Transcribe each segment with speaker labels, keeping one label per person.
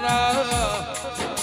Speaker 1: મારા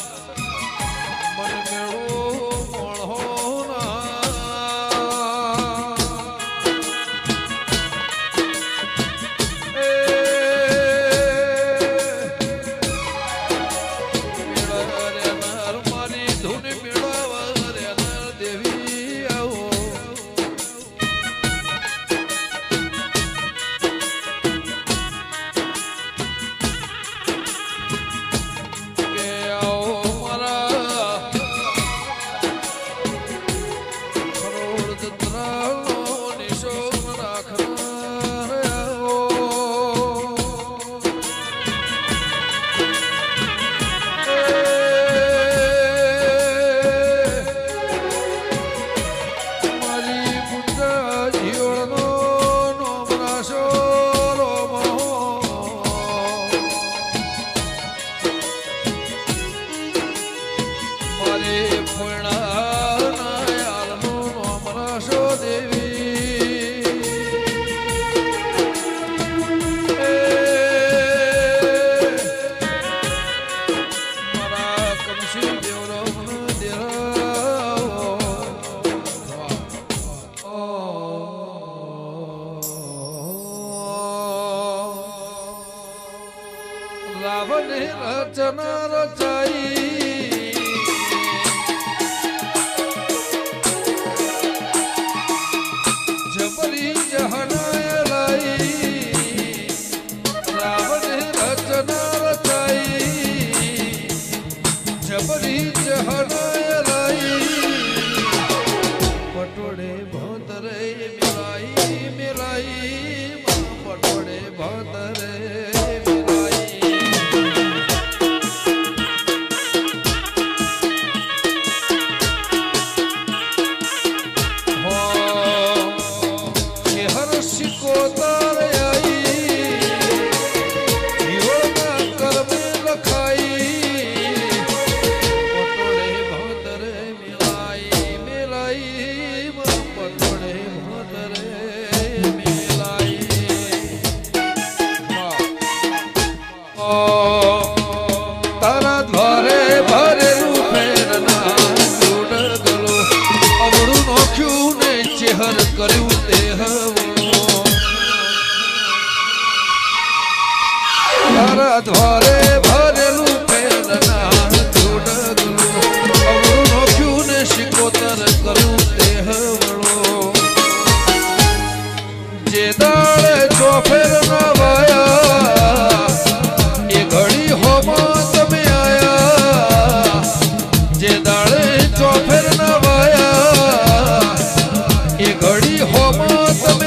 Speaker 1: Ô,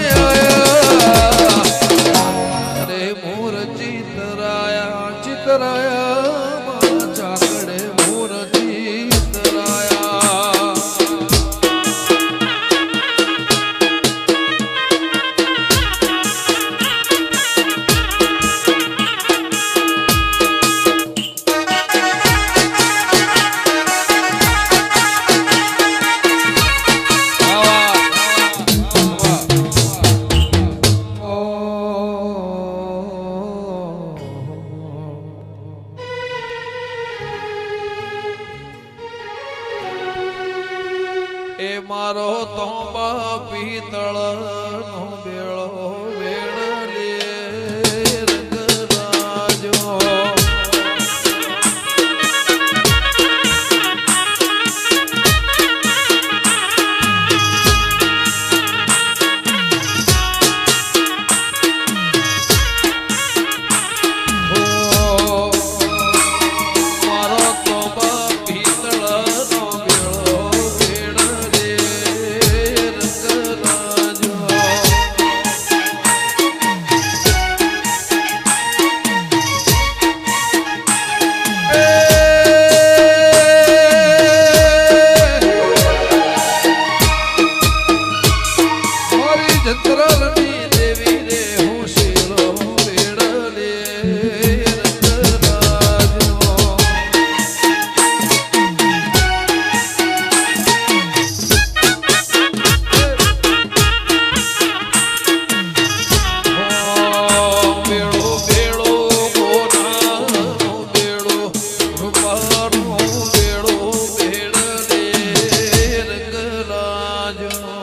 Speaker 1: 가져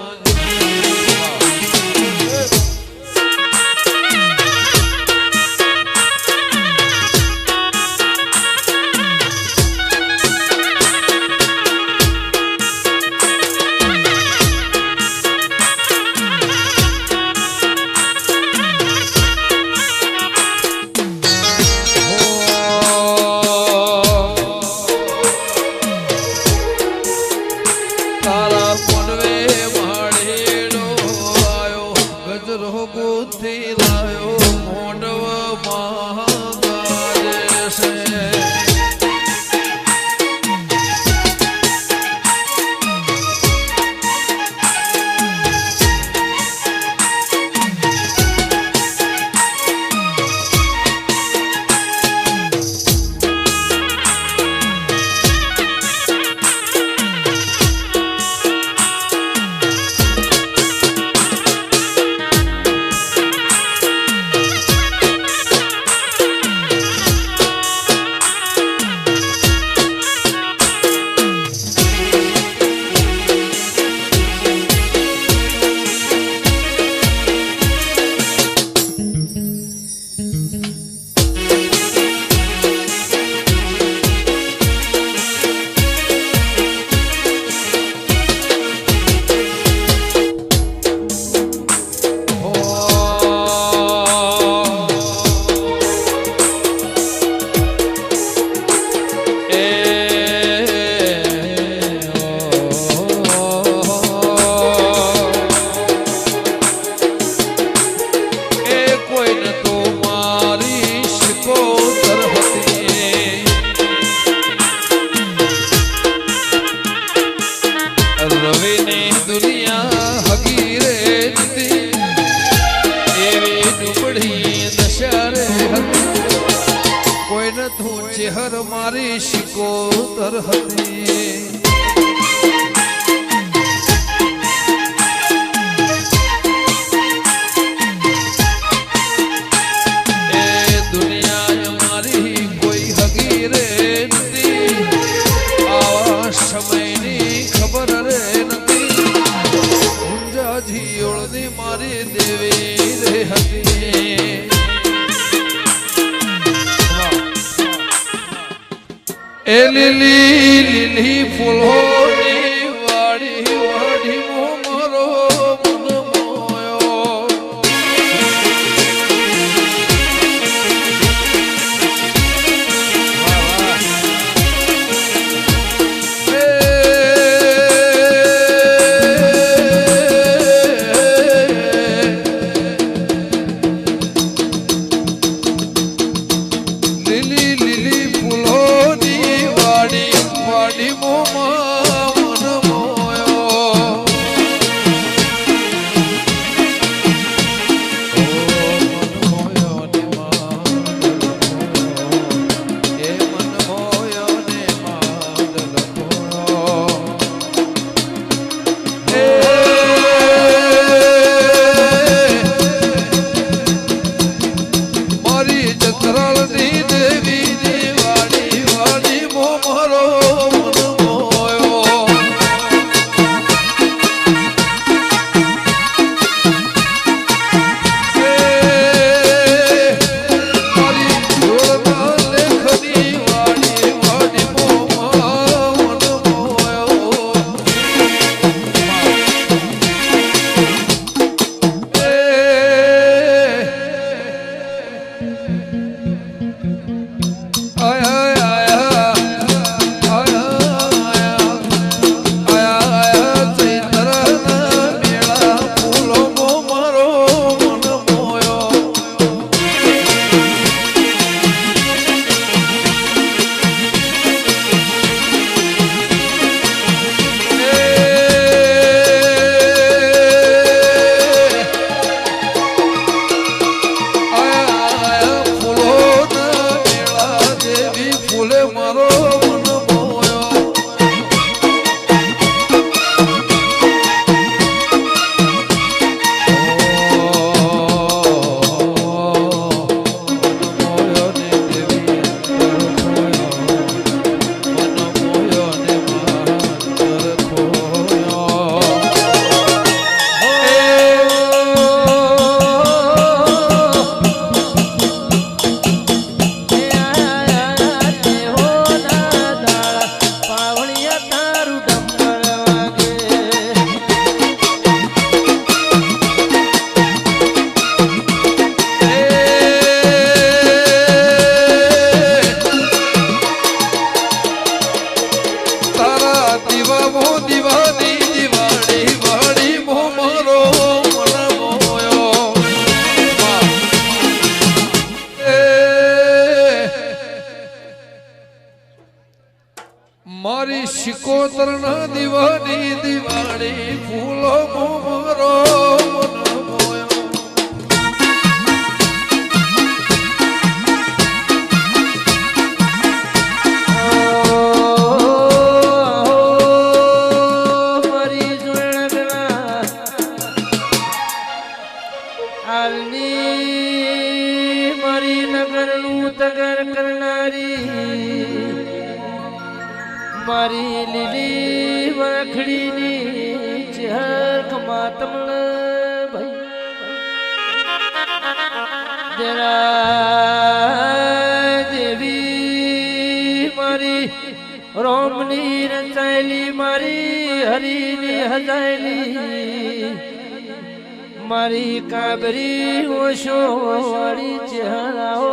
Speaker 1: રવિને દુનિયા હગી રે એવી ડુબડી દશા રે કોઈને તું ચેહર મારી શિકોતર હતી. લીલી લીલી ફૂલો
Speaker 2: ચરણ જરા દેવી મારી રોમની રચાયેલી મારી હરીની હજાયેલી મારી કાબરી ઓશો વાળી ચહેરાઓ